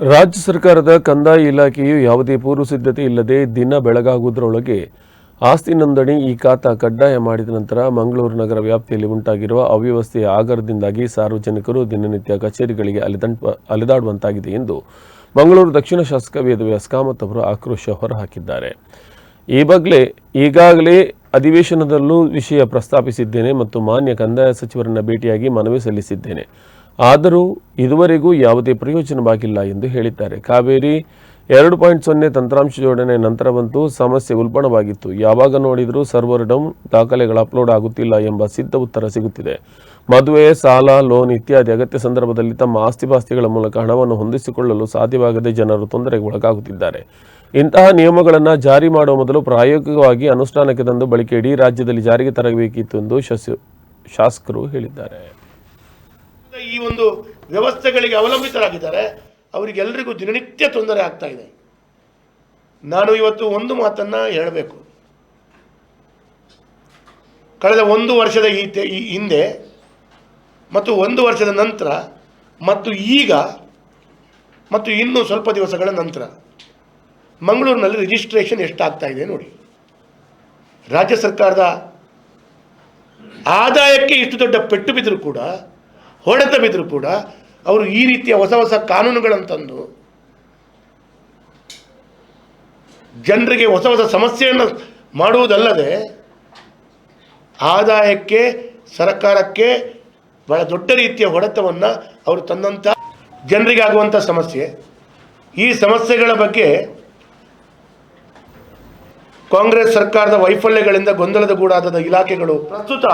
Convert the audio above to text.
ರಾಜ್ಯ ಸರ್ಕಾರದ ಕಂದಾಯ ಇಲಾಖೆಯು ಯಾವುದೇ ಪೂರ್ವಸಿದ್ಧತೆ ಇಲ್ಲದೆ ದಿನ ಬೆಳಗಾಗುವುದರೊಳಗೆ ಆಸ್ತಿ ನೋಂದಣಿ ಈ ಖಾತಾ ಕಡ್ಡಾಯ ಮಾಡಿದ ನಂತರ ಮಂಗಳೂರು ನಗರ ವ್ಯಾಪ್ತಿಯಲ್ಲಿ ಉಂಟಾಗಿರುವ ಅವ್ಯವಸ್ಥೆಯ ಆಗರದಿಂದಾಗಿ ಸಾರ್ವಜನಿಕರು ದಿನನಿತ್ಯ ಕಚೇರಿಗಳಿಗೆ ಅಲೆದಂಟ ಅಲೆದಾಡುವಂತಾಗಿದೆ ಎಂದು ಮಂಗಳೂರು ದಕ್ಷಿಣ ಶಾಸಕ ವೇದವ್ಯಾಸ್ ಕಾಮತ್ ಅವರು ಆಕ್ರೋಶ ಹೊರಹಾಕಿದ್ದಾರೆ. ಈ ಬಗ್ಗೆ ಈಗಾಗಲೇ ಅಧಿವೇಶನದಲ್ಲೂ ವಿಷಯ ಪ್ರಸ್ತಾಪಿಸಿದ್ದೇನೆ ಮತ್ತು ಮಾನ್ಯ ಕಂದಾಯ ಸಚಿವರನ್ನ ಭೇಟಿಯಾಗಿ ಮನವಿ ಸಲ್ಲಿಸಿದ್ದೇನೆ. ಆದರೂ ಇದುವರೆಗೂ ಯಾವುದೇ ಪ್ರಯೋಜನವಾಗಿಲ್ಲ ಎಂದು ಹೇಳಿದ್ದಾರೆ. ಕಾವೇರಿ ಎರಡು ಪಾಯಿಂಟ್ ಸೊನ್ನೆ ತಂತ್ರಾಂಶ ಜೋಡಣೆ ನಂತರವಂತೂ ಸಮಸ್ಯೆ ಉಲ್ಬಣವಾಗಿತ್ತು. ಯಾವಾಗ ನೋಡಿದರೂ ಸರ್ವರ್ ಡೌನ್, ದಾಖಲೆಗಳು ಅಪ್ಲೋಡ್ ಆಗುತ್ತಿಲ್ಲ ಎಂಬ ಸಿದ್ಧ ಉತ್ತರ ಸಿಗುತ್ತಿದೆ. ಮದುವೆ, ಸಾಲ, ಲೋನ್ ಇತ್ಯಾದಿ ಅಗತ್ಯ ಸಂದರ್ಭದಲ್ಲಿ ತಮ್ಮ ಆಸ್ತಿಪಾಸ್ತಿಗಳ ಮೂಲಕ ಹಣವನ್ನು ಹೊಂದಿಸಿಕೊಳ್ಳಲು ಸಾಧ್ಯವಾಗದೆ ಜನರು ತೊಂದರೆಗೆ ಒಳಗಾಗುತ್ತಿದ್ದಾರೆ. ಇಂತಹ ನಿಯಮಗಳನ್ನು ಜಾರಿ ಮಾಡುವ ಮೊದಲು ಪ್ರಾಯೋಗಿಕವಾಗಿ ಅನುಷ್ಠಾನಕ್ಕೆ ತಂದು ಬಳಕೆ ಇಡೀ ರಾಜ್ಯದಲ್ಲಿ ಜಾರಿಗೆ ತರಬೇಕಿತ್ತು ಎಂದು ಶಸಿ ಶಾಸಕರು ಹೇಳಿದ್ದಾರೆ. ಈ ಒಂದು ವ್ಯವಸ್ಥೆಗಳಿಗೆ ಅವಲಂಬಿತರಾಗಿದ್ದಾರೆ ಅವರಿಗೆಲ್ಲರಿಗೂ ದಿನನಿತ್ಯ ತೊಂದರೆ ಆಗ್ತಾ ಇದೆ. ನಾನು ಇವತ್ತು ಒಂದು ಮಾತನ್ನು ಹೇಳಬೇಕು. ಕಳೆದ ಒಂದು ವರ್ಷದ ಈ ಹಿಂದೆ ಮತ್ತು ಒಂದು ವರ್ಷದ ನಂತರ ಮತ್ತು ಈಗ ಮತ್ತು ಇನ್ನೂ ಸ್ವಲ್ಪ ದಿವಸಗಳ ನಂತರ ಮಂಗಳೂರಿನಲ್ಲಿ ರಿಜಿಸ್ಟ್ರೇಷನ್ ಎಷ್ಟಾಗ್ತಾ ಇದೆ ನೋಡಿ. ರಾಜ್ಯ ಸರ್ಕಾರದ ಆದಾಯಕ್ಕೆ ಇಷ್ಟು ದೊಡ್ಡ ಪೆಟ್ಟು ಬಿದ್ದರೂ ಕೂಡ ಹೊಡೆತ ಬಿದ್ದರೂ ಕೂಡ ಅವರು ಈ ರೀತಿಯ ಹೊಸ ಹೊಸ ಕಾನೂನುಗಳನ್ನು ತಂದು ಜನರಿಗೆ ಹೊಸ ಹೊಸ ಸಮಸ್ಯೆಯನ್ನು ಮಾಡುವುದಲ್ಲದೆ ಆದಾಯಕ್ಕೆ, ಸರ್ಕಾರಕ್ಕೆ ಬಹಳ ದೊಡ್ಡ ರೀತಿಯ ಹೊಡೆತವನ್ನು ಅವರು ತಂದಂಥ ಜನರಿಗೆ ಆಗುವಂಥ ಸಮಸ್ಯೆ. ಈ ಸಮಸ್ಯೆಗಳ ಬಗ್ಗೆ ಕಾಂಗ್ರೆಸ್ ಸರ್ಕಾರದ ವೈಫಲ್ಯಗಳಿಂದ ಗೊಂದಲದ ಗೂಡಾದ ಇಲಾಖೆಗಳು ಪ್ರಸ್ತುತ